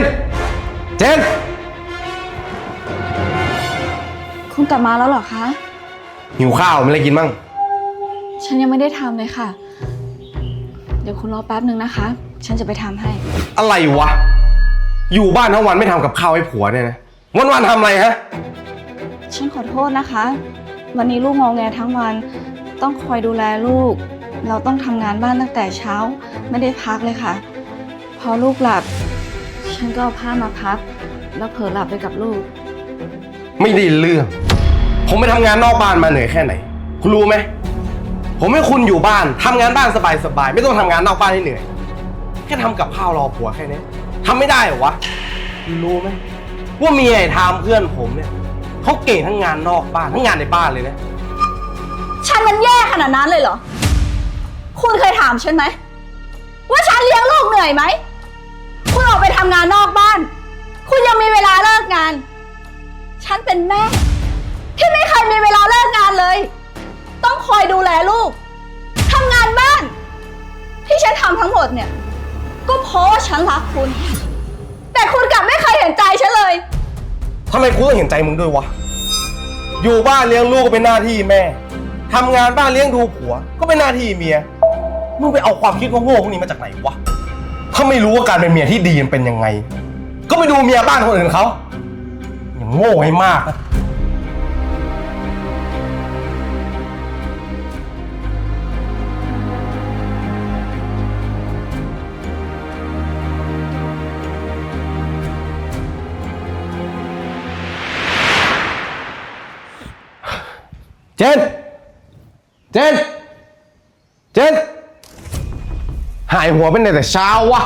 น เจน คุณกลับมาแล้วเหรอคะ หิวข้าวมีอะไรกินบ้างฉันยังไม่ได้ทำเลยค่ะ เดี๋ยวคุณรอแป๊บนึงนะคะ ฉันจะไปทำให้ อะไรวะ อยู่บ้านทั้งวันไม่ทำกับข้าวให้ผัวเนี่ยนะ วันวันๆทำอะไรฮะ ฉันขอโทษนะคะ วันนี้ลูกงอแงทั้งวัน ต้องคอยดูแลลูก เราต้องทำงานบ้านตั้งแต่เช้า ไม่ได้พักเลยค่ะ พอลูกหลับ ฉันก็เอาผ้ามาพับ แล้วเผลอหลับไปกับลูก ไม่ได้เรื่อง ผมไปทำงานนอกบ้านมาเหนื่อยแค่ไหน คุณรู้ไหม ผมให้คุณอยู่บ้านทำงานบ้านสบายๆ ไม่ต้องทำงานนอกบ้านให้เหนื่อย แค่ทำกับข้าวรอผัวแค่นี้ทำไม่ได้เหรอวะคุณรู้ไหมว่าเมียไอ้ทามเพื่อนผมเนี่ยเขาเก่งทั้งงานนอกบ้านทั้งงานในบ้านเลยนะ ฉันมันแย่ขนาดนั้นเลยเหรอ คุณเคยถามฉันไหม ว่าฉันเลี้ยงลูกเหนื่อยไหม คุณออกไปทำงานนอกบ้าน คุณยังมีเวลาเลิกงาน ฉันเป็นแม่ ที่ไม่เคยมีเวลาเลิกงานเลย ต้องคอยดูแลลูกทำงานบ้าน ที่ฉันทำทั้งหมดเนี่ย ก็เพราะว่าฉันรักคุณ แต่คุณกลับไม่เคยเห็นใจฉันเลย ทำไมกูต้องเห็นใจมึงด้วยวะ อยู่บ้านเลี้ยงลูกก็เป็นหน้าที่แม่ ทำงานบ้านเลี้ยงดูผัว ก็เป็นหน้าที่เมีย มึงไปเอาความคิดโง่ๆพวกนี้มาจากไหนวะ ถ้าไม่รู้ว่าการเป็นเมียที่ดีมันเป็นยังไง ก็ไปดูเมียบ้านคนอื่นเขาอย่างโง่ให้มากนะเจน เจน เจน หายหัวเป็นแต่เช้าวะ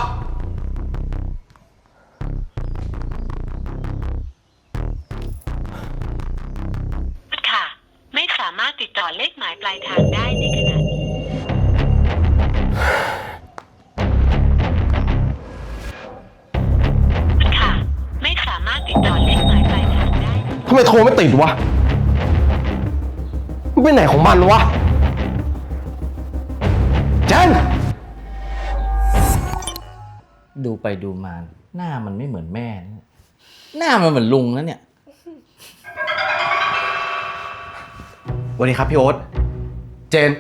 ค่ะ ไม่สามารถติดต่อเลขหมายปลายทางได้ในขณะนี้ ค่ะ ไม่สามารถติดต่อเลขหมายปลายทางได้ ทำไมโทรไม่ติดวะ มันไปไหนของมันวะ ดูไปดูมา หน้ามันไม่เหมือนแม่นะหน้ามันเหมือนลุงนะเนี่ยสวัสดีครับพี่โอ๊ต เจน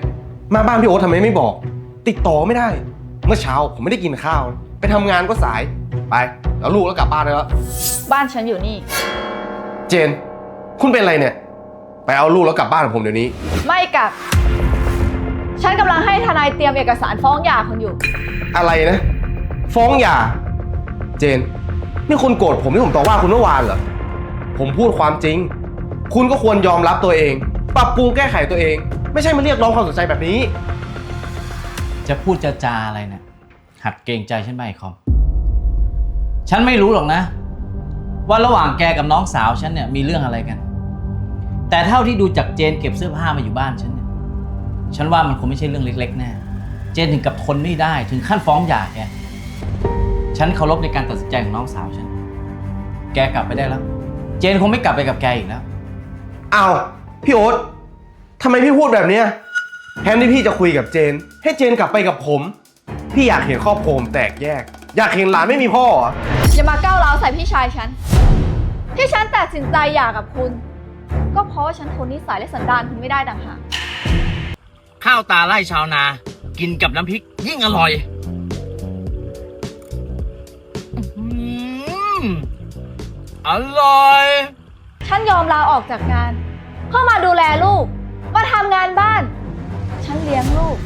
มาบ้านพี่โอ๊ตทำไมไม่บอก ติดต่อไม่ได้ เมื่อเช้าผมไม่ได้กินข้าว ไปทำงานก็สาย ไป แล้วลูกแล้วกลับบ้านได้แล้ว บ้านฉันอยู่นี่ เจน คุณเป็นอะไรเนี่ย ไปเอาลูกแล้วกลับบ้านกับผมเดี๋ยวนี้ ไม่กลับ ฉันกำลังให้ทนายเตรียมเอกสารฟ้องหย่าคุณอยู่ อะไรนะ ฟ้องหย่า เจน นี่คุณโกรธผมที่ผมต่อว่าคุณเมื่อวานเหรอ ผมพูดความจริง คุณก็ควรยอมรับตัวเอง ปรับปรุงแก้ไขตัวเอง ไม่ใช่มาเรียกร้องความสนใจแบบนี้ จะพูดจะจาอะไรเนะี่ยหัดเกรงใจฉันไหมคอมฉันไม่รู้หรอกนะ ว่าระหว่างแกกับน้องสาวฉันเนี่ยมีเรื่องอะไรกัน แต่เท่าที่ดูจากเจนเก็บเสื้อผ้ามาอยู่บ้านฉันเนี่ยฉันว่ามันคงไม่ใช่เรื่องเล็ก ๆ แน่เจนถึงกับทนไม่ได้ถึงขั้นฟ้องหย่าแก ฉันเคารพในการตัดสินใจของน้องสาวฉัน แกกลับไปได้แล้ว เจนคงไม่กลับไปกับแกอีกแล้ว อ้าวพี่โอ๊ตทำไมพี่พูดแบบเนี้ยแทนที่พี่จะคุยกับเจน ให้เจนกลับไปกับผม พี่อยากเห็นครอบครัวผมแตกแยก อยากเห็นหลานไม่มีพ่อเหรออย่ามาก้าวร้าวใส่พี่ชายฉัน ที่ฉันตัดสินใจหย่ากับคุณ ก็เพราะว่าฉันทนนิสัยและสันดานคุณไม่ได้ต่างหากข้าวตาไล่ชาวนา กินกับน้ำพริกยิ่งอร่อย อร่อย ฉันยอมลาออกจากงาน เพื่อมาดูแลลูก มาทำงานบ้าน ฉันเลี้ยงลูก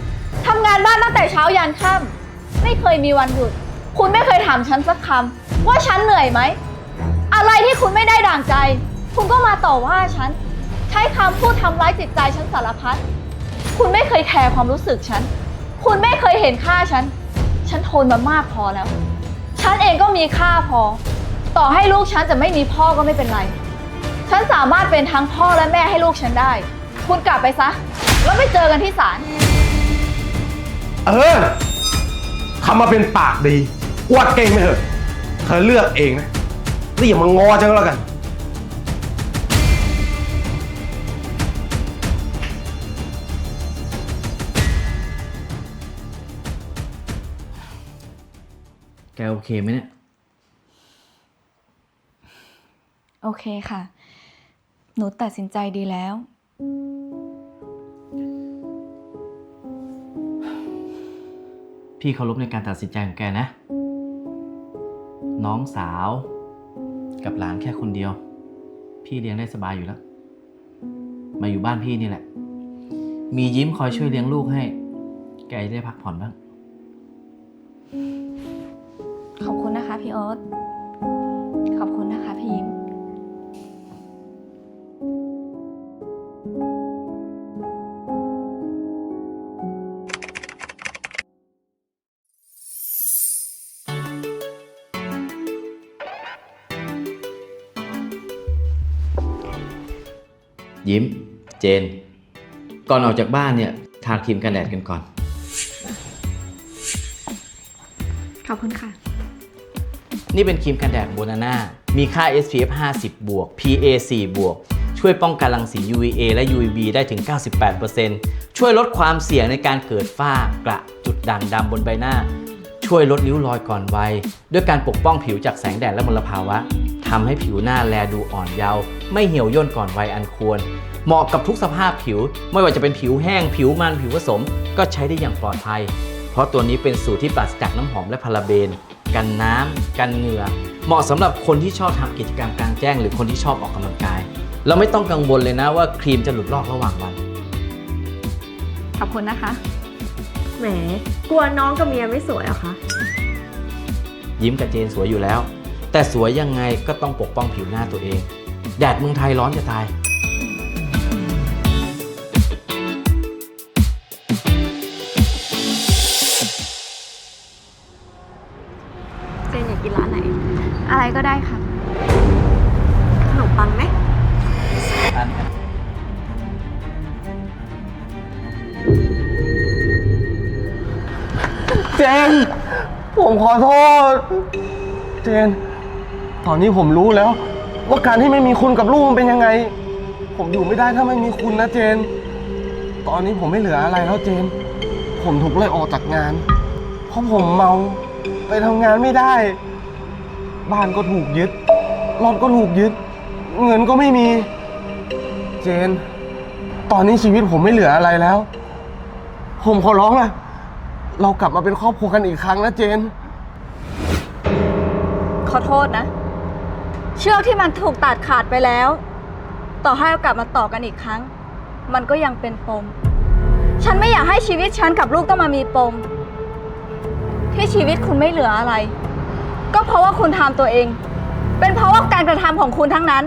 ทำงานบ้านตั้งแต่เช้ายันค่ำไม่เคยมีวันหยุด คุณไม่เคยถามฉันสักคำว่าฉันเหนื่อยไหม อะไรที่คุณไม่ได้ดั่งใจ คุณก็มาต่อว่าฉัน ใช้คำพูดทำร้ายจิตใจฉันสารพัด คุณไม่เคยแคร์ความรู้สึกฉัน คุณไม่เคยเห็นค่าฉัน ฉันทนมามากพอแล้ว ฉันเองก็มีค่าพอ ต่อให้ลูกฉันจะไม่มีพ่อก็ไม่เป็นไร ฉันสามารถเป็นทั้งพ่อและแม่ให้ลูกฉันได้ คุณกลับไปซะ แล้วไปเจอกันที่ศาล เออทำมาเป็นปากดี อวดเก่งไปเถอะ เธอเลือกเองนะแล้วอย่ามางอจังก็แล้วกัน แกโอเคไหมเนี่ย โอเคค่ะ หนูตัดสินใจดีแล้ว พี่เคารพในการตัดสินใจของแกนะ น้องสาว กับหลานแค่คนเดียว พี่เลี้ยงได้สบายอยู่แล้ว มาอยู่บ้านพี่นี่แหละ มียิ้มคอยช่วยเลี้ยงลูกให้ แกจะได้พักผ่อนบ้าง ขอบคุณนะคะพี่โอ๊ต ยิ้ม เจน ก่อนออกจากบ้านเนี่ยทาครีมกันแดดกันก่อน ขอบคุณค่ะ นี่เป็นครีมกันแดดโบนาน่า มีค่า SPF 50 บวก PA 4 บวก ช่วยป้องกันรังสี UVA และ UVB ได้ถึง 98%ช่วยลดความเสี่ยงในการเกิดฝ้ากระจุดด่างดำบนใบหน้า ช่วยลดริ้วรอยก่อนวัย ด้วยการปกป้องผิวจากแสงแดดและมลภาวะ ทำให้ผิวหน้าแลดูอ่อนเยาว์ไม่เหี่ยวย่นก่อนวัยอันควร เหมาะกับทุกสภาพผิว ไม่ว่าจะเป็นผิวแห้ง ผิวมันผิวผสม ก็ใช้ได้อย่างปลอดภัย เพราะตัวนี้เป็นสูตรที่ปราศจากน้ำหอมและพาราเบน กันน้ำกันเหงื่อ เหมาะสำหรับคนที่ชอบทำกิจกรรมกลางแจ้ง หรือคนที่ชอบออกกำลังกาย เราไม่ต้องกังวลเลยนะว่าครีมจะหลุดลอกระหว่างวันขอบคุณนะคะ แหม กลัวน้องกับเมียไม่สวยเหรอคะ ยิ้มกับเจนสวยอยู่แล้ว แต่สวยยังไงก็ต้องปกป้องผิวหน้าตัวเอง แดดเมืองไทยร้อนจะตาย เจนอยากกินร้านไหน อะไรก็ได้ค่ะ ขนมปังไหม เจน ผมขอโทษ เจน ตอนนี้ผมรู้แล้ว ว่าการที่ไม่มีคุณกับลูกมันเป็นยังไง ผมอยู่ไม่ได้ถ้าไม่มีคุณนะเจน ตอนนี้ผมไม่เหลืออะไรแล้วเจน ผมถูกไล่ออกจากงาน เพราะผมเมาไปทำงานไม่ได้ บ้านก็ถูกยึดรถก็ถูกยึด เงินก็ไม่มี เจน ตอนนี้ชีวิตผมไม่เหลืออะไรแล้ว ผมขอร้องล่ะเรากลับมาเป็นครอบครัวกันอีกครั้งนะเจน ขอโทษนะ ชือกที่มันถูกตัดขาดไปแล้ว ต่อให้เรากลับมาต่อกันอีกครั้ง มันก็ยังเป็นปม ฉันไม่อยากให้ชีวิตฉันกับลูกต้องมามีปม ที่ชีวิตคุณไม่เหลืออะไร ก็เพราะว่าคุณทำตัวเอง เป็นเพราะว่าการกระทำของคุณทั้งนั้น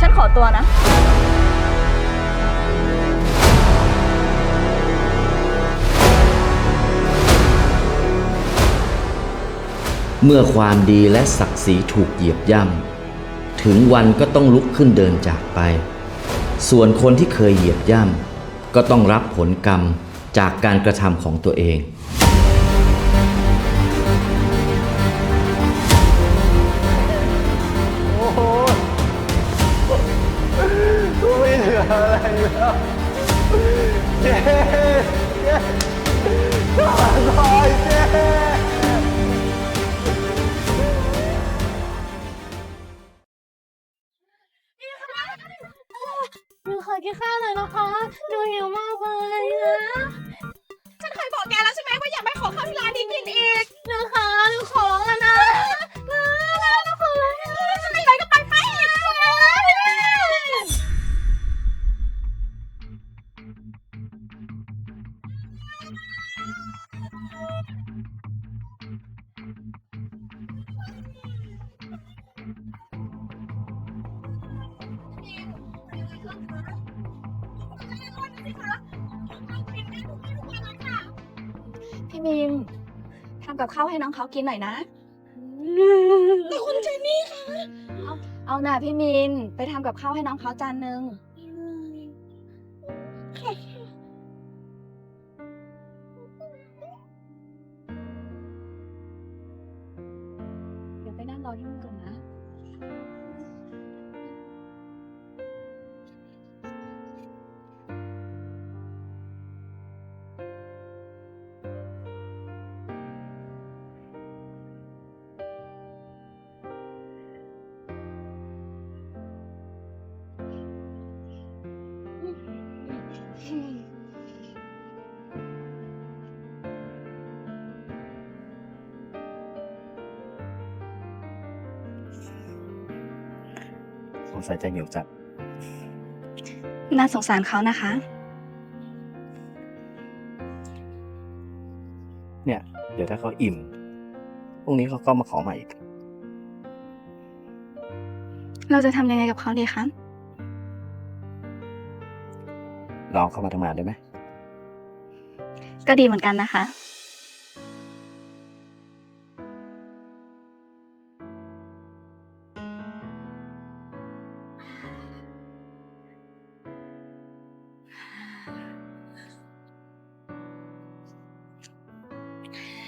ฉันขอตัวนะ เมื่อความดีและศักดิ์ศรีถูกเหยียบย่ำ ถึงวันก็ต้องลุกขึ้นเดินจากไป ส่วนคนที่เคยเหยียบย่ำก็ต้องรับผลกรรมจากการกระทำของตัวเอง กับข้าวให้น้องเขากินหน่อยนะ แต่คุณเจนนี่ค่ะเอาเอาหน่าพี่มิน ไปทำกับข้าวให้น้องเขาจานนึง งสัยจะหิวจัด น่าสงสารเขานะคะ เนี่ย เดี๋ยวถ้าเขาอิ่มพรุ่งนี้เขาก็มาขอใหม่อีก เราจะทำยังไงกับเขาดีคะ ลองเข้ามาทำงานได้ไหม ก็ดีเหมือนกันนะคะ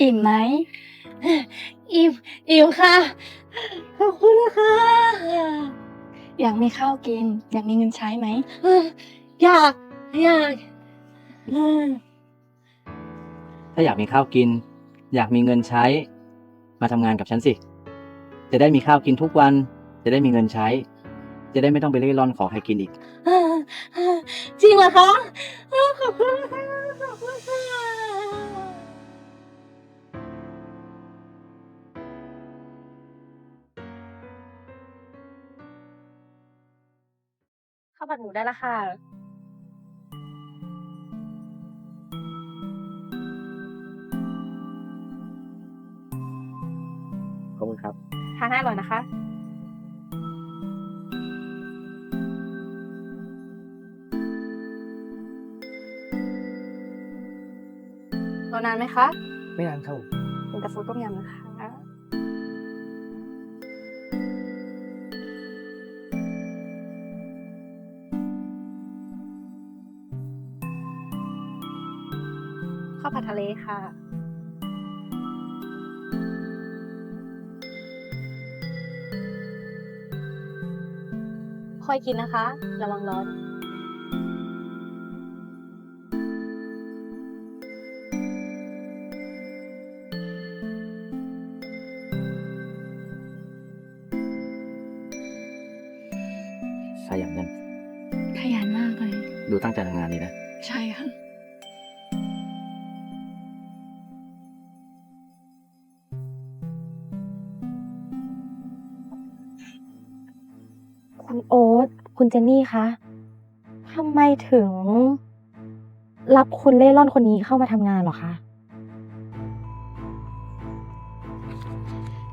อิ่มไหม อิ่ม อิ่มค่ะ ขอบคุณนะคะ อยากมีข้าวกิน อยากมีเงินใช้ไหม อยาก อยากอืมถ้าอยากมีข้าวกิน อยากมีเงินใช้ มาทำงานกับฉันสิ จะได้มีข้าวกินทุกวัน จะได้มีเงินใช้ จะได้ไม่ต้องไปเร่ร่อนขอใครกินอีกอ่าอ่าจริงเหรอคะอ่าขอบคุณค่ะขอ ผัดหมูได้ละค่ะ ขอบคุณครับ ทานให้อร่อยนะคะ รอนานไหมคะ ไม่นานครับเป็นแต่ฟูต้มยำนะคะ ทะเลค่ะ ค่อยกินนะคะ ระวังร้อนขยันกันขยันมากเลย ดูตั้งใจทำงานนี่นะ ใช่ค่ะ โอ๊ตคุณเจนนี่คะทำไมถึง รับคนเล่ร่อนคนนี้เข้ามาทำงานเหรอคะ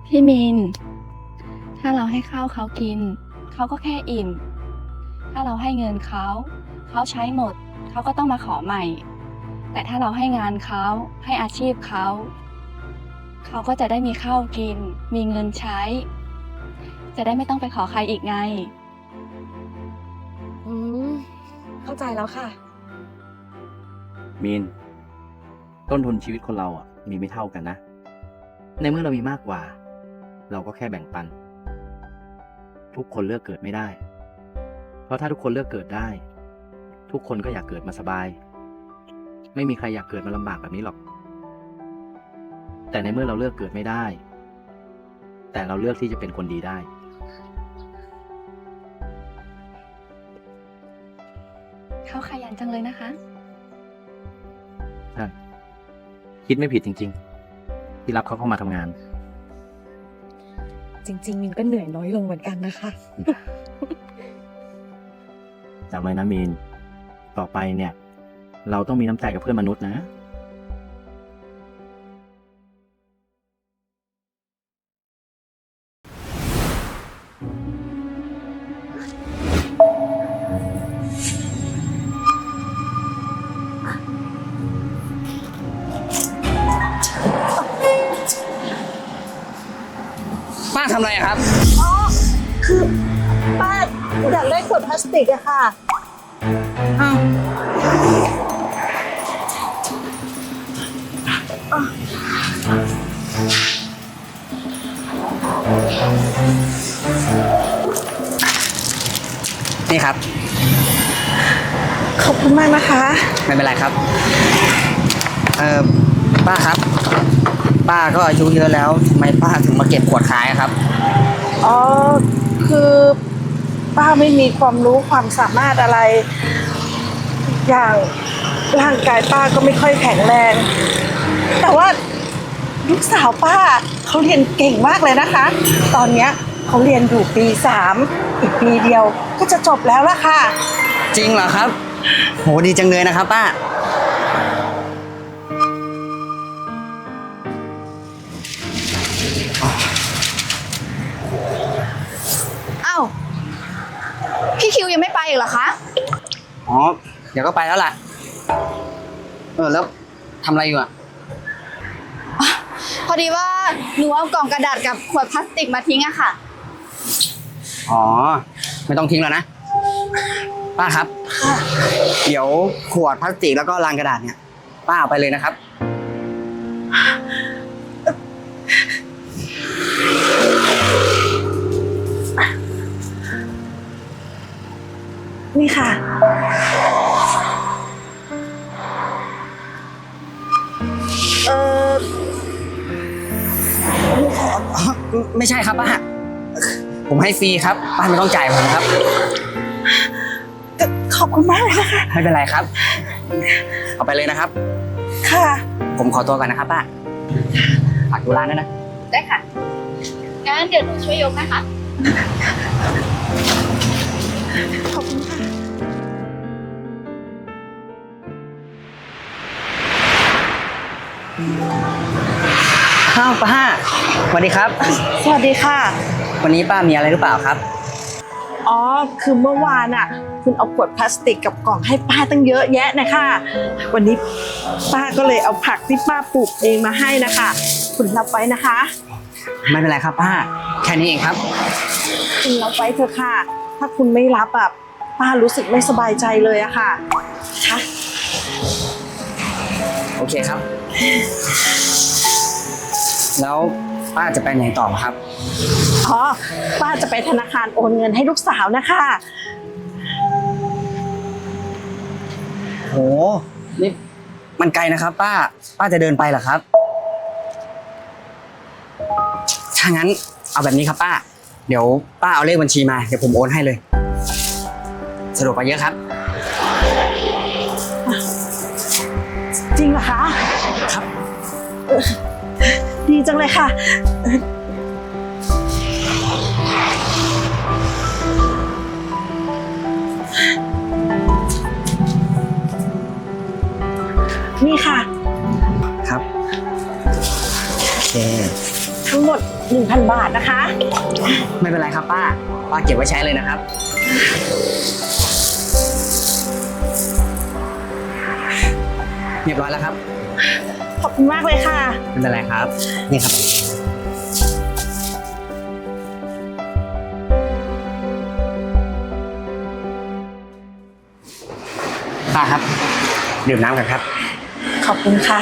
พี่มิน ถ้าเราให้ข้าวเขากิน เขาก็แค่อิ่ม ถ้าเราให้เงินเขา เขาใช้หมด เขาก็ต้องมาขอใหม่ แต่ถ้าเราให้งานเขา ให้อาชีพเขา เขาก็จะได้มีข้าวกิน มีเงินใช้ จะได้ไม่ต้องไปขอใครอีกไง ใจแล้วค่ะ มีน ต้นทุนชีวิตคนเราอะ มีไม่เท่ากันนะ ในเมื่อเรามีมากกว่า เราก็แค่แบ่งปัน ทุกคนเลือกเกิดไม่ได้ เพราะถ้าทุกคนเลือกเกิดได้ ทุกคนก็อยากเกิดมาสบาย ไม่มีใครอยากเกิดมาลำบากแบบนี้หรอก แต่ในเมื่อเราเลือกเกิดไม่ได้ แต่เราเลือกที่จะเป็นคนดีได้ จังเลยนะคะใช่คิดไม่ผิดจริง ๆ ที่รับเขาเข้ามาทำงาน จริง ๆ มินก็เหนื่อยน้อยลงเหมือนกันนะคะ จำไว้นะมีน ต่อไปเนี่ย เราต้องมีน้ำใจกับเพื่อนมนุษย์นะ ทำอะไรอะครับป้าอยากได้ขวดพลาสติกอะค่ะนี่ครับ ขอบคุณมากนะคะ ไม่เป็นไรครับ เออป้าครับ ป้าก็อายุเยอะแล้วทำไมป้าถึงมาเก็บขวดขายอะครับ อ๋อ คือป้าไม่มีความรู้ความสามารถอะไร อย่างร่างกายป้าก็ไม่ค่อยแข็งแรง แต่ว่าลูกสาวป้าเขาเรียนเก่งมากเลยนะคะ ตอนเนี้ยเขาเรียนอยู่ปีสามอีกปีเดียวก็จะจบแล้วล่ะค่ะ จริงเหรอครับ โหดีจังเลยนะครับป้า พี่คิวยังไม่ไปอีกเหรอคะ อ๋อ เดี๋ยวก็ไปแล้วล่ะเออแล้วทำอะไรอยู่อะ พอดีว่าหนูเอากล่องกระดาษกับขวดพลาสติกมาทิ้งอะค่ะ อ๋อ ไม่ต้องทิ้งแล้วนะ ป้าครับ เดี๋ยวขวดพลาสติกแล้วก็ลังกระดาษเนี่ย ป้าเอาไปเลยนะครับ นี่ค่ะ เออไม่ใช่ครับป้า ผมให้ฟรีครับ ป้าไม่ต้องจ่ายผมครับ ขอบคุณมากเลยนะคะ ไม่เป็นไรครับ เอาไปเลยนะครับ ค่ะ ผมขอตัวก่อนนะครับป้าฝากดูร้านด้วยนะ ได้ค่ะ งั้นเดี๋ยวหนูช่วยยกนะคะ ขอบคุณค่ะอ้าวป้าสวัสดีครับ สวัสดีค่ะ วันนี้ป้ามีอะไรหรือเปล่าครับ อ๋อ คือเมื่อวานอะ คุณเอาขวดพลาสติกกับกล่องให้ป้าตั้งเยอะแยะนะคะ วันนี้ป้าก็เลยเอาผักที่ป้าปลูกเองมาให้นะคะ คุณรับไว้นะคะ ไม่เป็นไรครับป้า แค่นี้เองครับ คุณรับไว้เถอะค่ะ ถ้าคุณไม่รับอะป้ารู้สึกไม่สบายใจเลยอะค่ะค่ะโอเคครับ แล้วป้าจะไปไหนต่อครับ อ๋อ ป้าจะไปธนาคารโอนเงินให้ลูกสาวนะคะ โห นี่มันไกลนะครับ ป้า ป้าจะเดินไปเหรอครับ ถ้างั้นเอาแบบนี้ครับป้า เดี๋ยวป้าเอาเลขบัญชีมา เดี๋ยวผมโอนให้เลย สะดวกกว่าเยอะครับ จริงเหรอคะครับ เออดีจังเลยค่ะเออนี่ค่ะ ครับโอเคทั้งหมด 1,000 บาทนะคะ ไม่เป็นไรครับป้า ป้าเก็บไว้ใช้เลยนะครับ เรียบร้อยแล้วครับ ขอบคุณมากเลยค่ะ ไม่เป็นไรครับ นี่ครับ ป้าครับ ดื่มน้ำกันครับ ขอบคุณค่ะ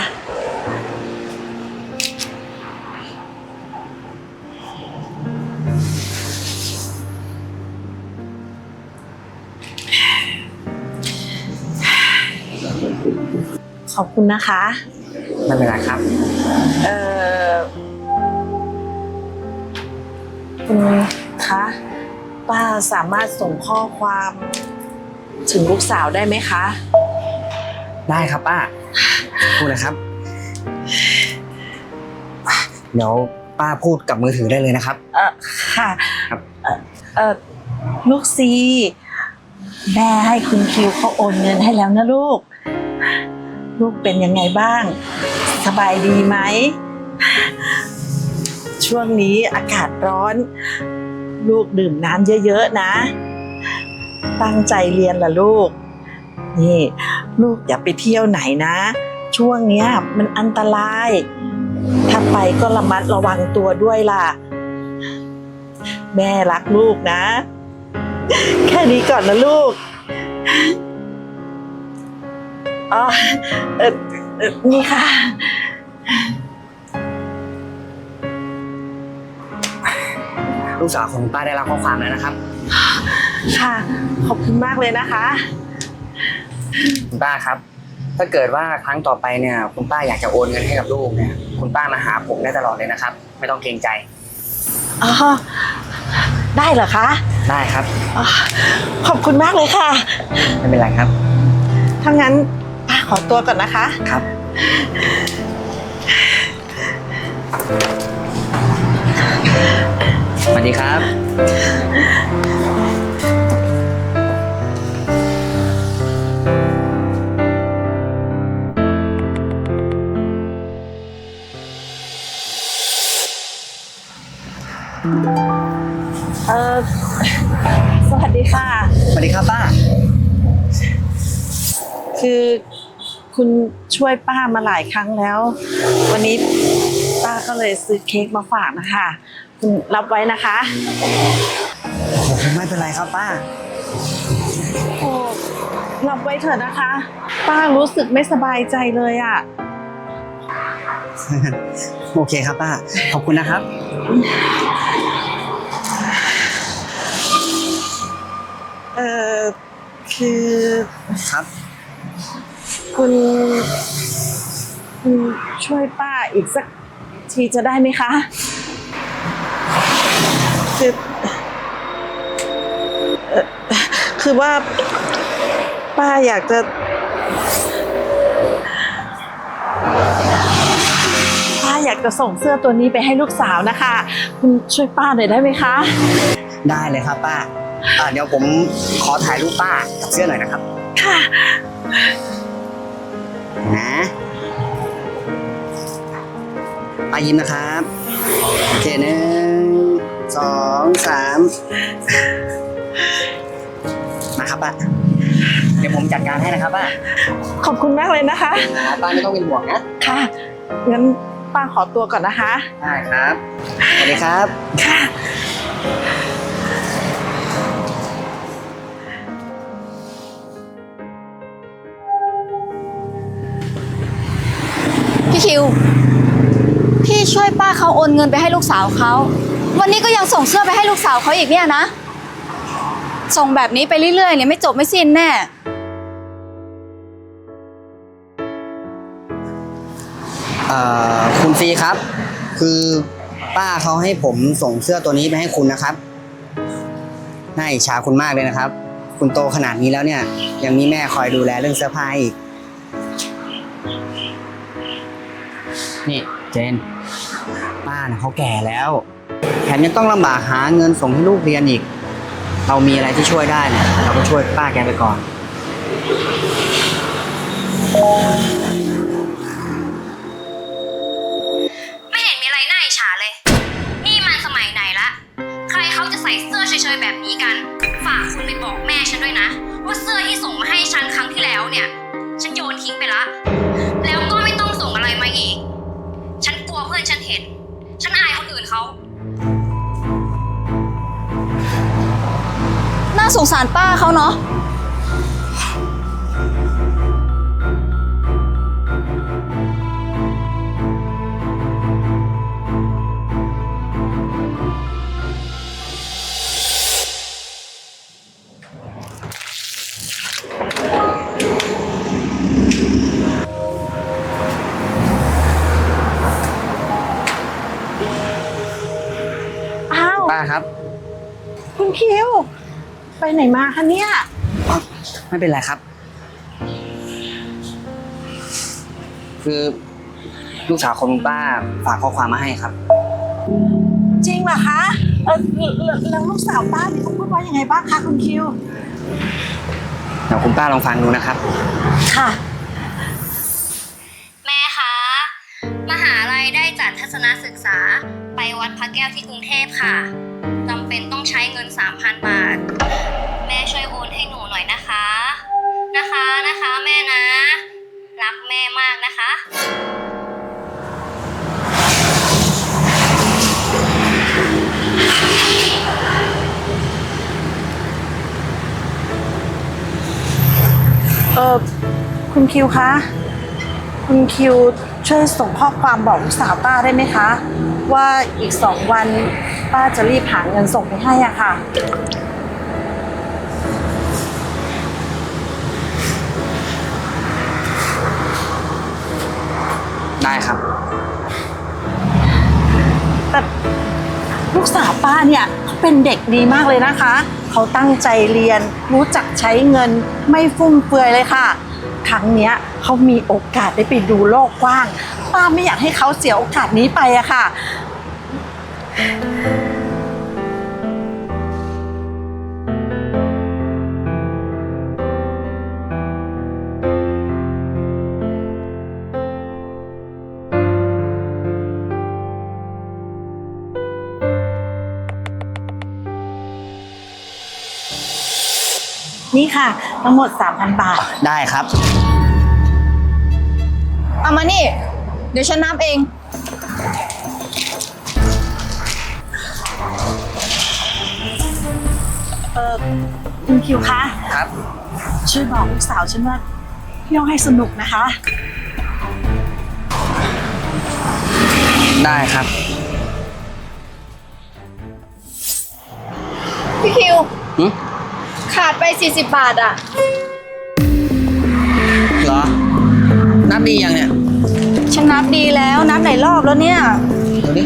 คุณนะคะ ไม่เป็นไรครับ เอ่อคุณคะป้าสามารถส่งข้อความถึงลูกสาวได้ไหมคะ ได้ครับป้าพูดเลยครับ เดี๋ยวป้าพูดกับมือถือได้เลยนะครับ เออค่ะครับ เอ่อเออลูกซี แม่ให้คุณคิวเขาโอนเงินให้แล้วนะลูก ลูกเป็นยังไงบ้าง สบายดีไหม ช่วงนี้อากาศร้อน ลูกดื่มน้ำเยอะๆนะ ตั้งใจเรียนล่ะลูก นี่ ลูกอย่าไปเที่ยวไหนนะ ช่วงเนี้ยมันอันตราย ถ้าไปก็ระมัดระวังตัวด้วยล่ะ แม่รักลูกนะ แค่นี้ก่อนนะลูก อ๋อเออเอ่อนี่ค่ะ ลูกสาวของคุณป้าได้รับข้อความแล้วนะครับ ค่ะ ขอบคุณมากเลยนะคะ คุณป้าครับ ถ้าเกิดว่าครั้งต่อไปเนี่ย คุณป้าอยากจะโอนเงินให้กับลูกเนี่ย คุณป้ามาหาผมได้ตลอดเลยนะครับ ไม่ต้องเกรงใจ อ๋อ ได้เหรอคะได้ครับ อ๋อขอบคุณมากเลยค่ะ ไม่เป็นไรครับ ถ้างั้นป้า ขอตัวก่อนนะคะ ครับมันดีครับ เออสวัสดีค่ะ สวัสดีครับป้า คือ คุณช่วยป้ามาหลายครั้งแล้ว วันนี้ป้าก็เลยซื้อเค้กมาฝากนะคะ คุณรับไว้นะคะ ไม่เป็นไรครับป้า โอ้รับไว้เถอะนะคะ ป้ารู้สึกไม่สบายใจเลยอะ่ะ โอเคครับป้า ขอบคุณนะครับ เออคือครับ คุณคุณช่วยป้าอีกสักทีจะได้ไหมคะคือเอ่อคือว่า ป้าอยากจะป้าอยากจะส่งเสื้อตัวนี้ไปให้ลูกสาวนะคะ คุณช่วยป้าหน่อยได้ไหมคะ ได้เลยครับป้าอ่าเดี๋ยวผมขอถ่ายรูปป้ากับเสื้อหน่อยนะครับ ค่ะ นะป้ายิ้มนะครับ โอเคหนึ่งสองสามมาครับป้าเดี๋ยวผมจัดการให้นะครับป้าขอบคุณมากเลยนะคะ ป้าไม่ต้องเป็นห่วงนะค่ะงั้นป้าขอตัวก่อนนะคะ ได้ครับสวัสดีครับค่ะ พี่คิวพี่ช่วยป้าเขาโอนเงินไปให้ลูกสาวเขาวันนี้ก็ยังส่งเสื้อไปให้ลูกสาวเขาอีกเนี่ยนะ ส่งแบบนี้ไปเรื่อยๆเนี่ยไม่จบไม่สิ้นแน่ เอ่อคุณซีครับ คือป้าเขาให้ผมส่งเสื้อตัวนี้ไปให้คุณนะครับน่าอิจฉาคุณมากเลยนะครับ คุณโตขนาดนี้แล้วเนี่ยยังมีแม่คอยดูแลเรื่องเสื้อผ้าอีก นี่เจน ป้านะเขาแก่แล้ว แถมยังต้องลำบากหาเงินส่งให้ลูกเรียนอีก เรามีอะไรที่ช่วยได้เนี่ยเราก็ช่วยป้าแกไปก่อน ไม่เห็นมีอะไรน่าอิจฉาเลย นี่มันสมัยไหนละ ใครเขาจะใส่เสื้อเฉยๆแบบนี้กัน ฝากคุณไปบอกแม่ฉันด้วยนะ ว่าเสื้อที่ส่งมาให้ฉันครั้งที่แล้วเนี่ย ฉันโยนทิ้งไปละ แล้วก็ไม่ต้องส่งอะไรมาอีก อนฉันเห็น ฉันอายคนอื่นเขา น่าสงสารป้าเขาเนาะ ไปไหนมาคะเนี่ย ไม่เป็นไรครับ คือลูกสาวของคุณป้าฝากข้อความมาให้ครับ จริงเหรอคะเออแล้วแล้วลูกสาวป้าเนี่ยเขาพูดว่ายังไงบ้างคะคุณคิว เดี๋ยวคุณป้าลองฟังดูนะครับ ค่ะ แม่คะ มหาลัยได้จัดทัศนศึกษาไปวัดพระแก้วที่กรุงเทพค่ะจำเป็นต้องใช้เงิน 3,000 บาท เออคุณคิวคะ คุณคิวช่วยส่งข้อความบอกลูกสาวป้าได้ไหมคะ ว่าอีกสองวันป้าจะรีบหาเงินส่งไปให้อะค่ะ ได้ครับ แต่ลูกสาวป้าเนี่ยเขาเป็นเด็กดีมากเลยนะคะ เขาตั้งใจเรียน รู้จักใช้เงินไม่ฟุ่มเฟือยเลยค่ะ ครั้งเนี้ยเขามีโอกาสได้ไปดูโลกกว้าง ป้าไม่อยากให้เขาเสียโอกาสนี้ไปอะค่ะ นี่ค่ะ ทั้งหมด 3,000 บาท ได้ครับ เอามานี่ เดี๋ยวฉันนับเอง เออคุณคิวคะ ครับ ช่วยบอกลูกสาวฉันว่าเที่ยวให้สนุกนะคะ ได้ครับ พี่คิว หึขาด ไป40บาทอะ เหรอ นับดียังเนี่ย ฉันนับดีแล้วนับหลายรอบแล้วเนี่ย ดูดิ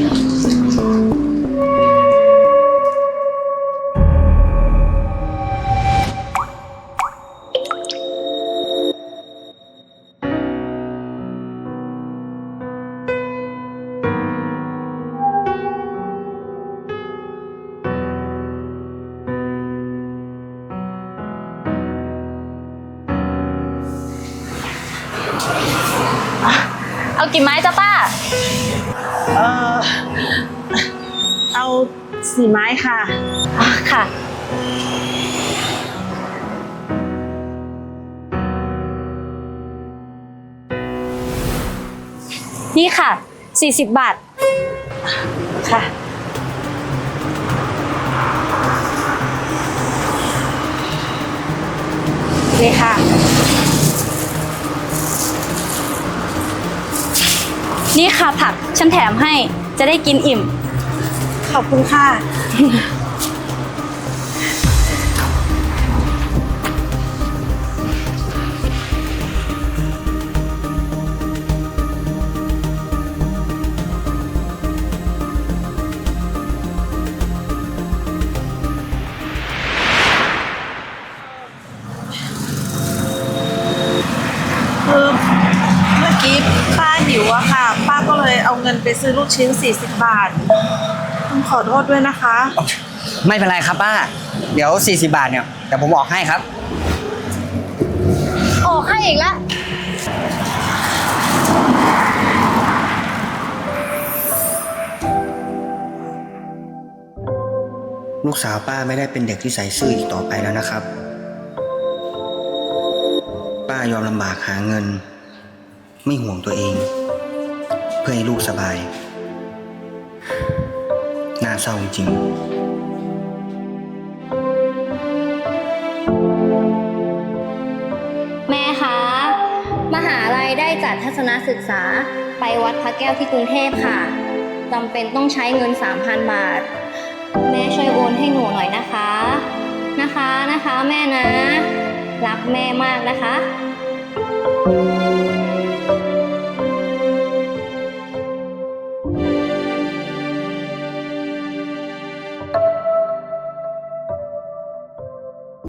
40 บาท ค่ะนี่ค่ะ นี่ค่ะผัก ฉันแถมให้ จะได้กินอิ่ม ขอบคุณค่ะ ซื้อลูกชิ้น 40 บาทต้องขอโทษด้วยนะคะ ไม่เป็นไรครับป้า เดี๋ยว 40 บาทเนี่ยเดี๋ยวผมออกให้ครับ ออกให้อีกแล้ว ลูกสาวป้าไม่ได้เป็นเด็กที่ใส่ซื่ออีกต่อไปแล้วนะครับ ป้ายอมลำบากหาเงิน ไม่ห่วงตัวเองเพื่อให้ลูกสบาย น่าเศร้าจริงแม่คะ มหาลัยได้จัดทัศนศึกษาไปวัดพระแก้วที่กรุงเทพค่ะจำเป็นต้องใช้เงิน 3,000 บาท แม่ช่วยโอนให้หนูหน่อยนะคะ นะคะนะคะแม่นะ รักแม่มากนะคะ